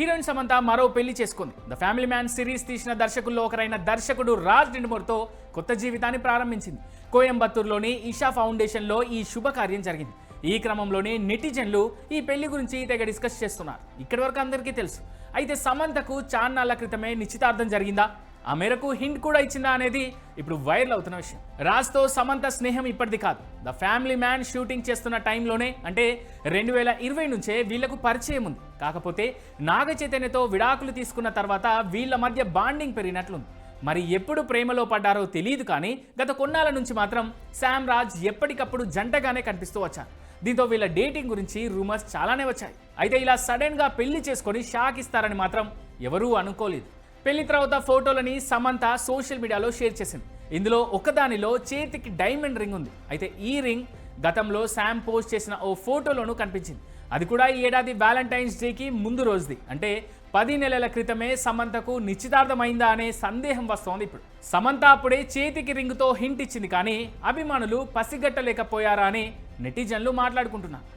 Heroine Samantha మరో పెళ్ళి చేసుకుంది. ద ఫ్యామిలీ మ్యాన్ సిరీస్ తీసిన దర్శకుల్లో ఒకరైన దర్శకుడు రాజ్ నిండుమూర్తో కొత్త జీవితాన్ని ప్రారంభించింది. కోయంబత్తూరులోని ఇషా ఫౌండేషన్లో ఈ శుభకార్యం జరిగింది. ఈ క్రమంలోనే నెటిజన్లు ఈ పెళ్ళి గురించి తెగ డిస్కస్ చేస్తున్నారు. ఇక్కడి వరకు అందరికీ తెలుసు. అయితే సమంతకు చాన్నాళ్ళ క్రితమే నిశ్చితార్థం జరిగిందా? ఆ మేరకు హింట్ కూడా ఇచ్చిందా అనేది ఇప్పుడు వైరల్ అవుతున్న విషయం. రాజ్తో సమంత స్నేహం ఇప్పటిది కాదు. ద ఫ్యామిలీ మ్యాన్ షూటింగ్ చేస్తున్న టైంలోనే అంటే రెండు వేల ఇరవై నుంచే వీళ్ళకు పరిచయం ఉంది. కాకపోతే నాగ చైతన్యతో విడాకులు తీసుకున్న తర్వాత వీళ్ళ మధ్య బాండింగ్ పెరిగినట్లుంది. మరి ఎప్పుడు ప్రేమలో పడ్డారో తెలియదు కానీ గత కొన్నాళ్ళ నుంచి మాత్రం శామ్ రాజ్ ఎప్పటికప్పుడు జంటగానే కనిపిస్తూ వచ్చారు. దీంతో వీళ్ళ డేటింగ్ గురించి రూమర్స్ చాలానే వచ్చాయి. అయితే ఇలా సడన్గా పెళ్ళి చేసుకొని షాక్ ఇస్తారని మాత్రం ఎవరూ అనుకోలేదు. పెళ్ళి తర్వాత ఫోటోలని సమంత సోషల్ మీడియాలో షేర్ చేసింది. ఇందులో ఒకదానిలో చేతికి డైమండ్ రింగ్ ఉంది. అయితే ఈ రింగ్ గతంలో శామ్ పోస్ట్ చేసిన ఓ ఫోటోలోనూ కనిపించింది. అది కూడా ఈ ఏడాది వ్యాలంటైన్స్ డేకి ముందు రోజుది. అంటే పది నెలల క్రితమే సమంతకు నిశ్చితార్థమైందా అనే సందేహం వస్తోంది ఇప్పుడు. సమంత అప్పుడే చేతికి రింగుతో హింట్ ఇచ్చింది కానీ అభిమానులు పసిగట్టలేకపోయారా అని నెటిజన్లు మాట్లాడుకుంటున్నారు.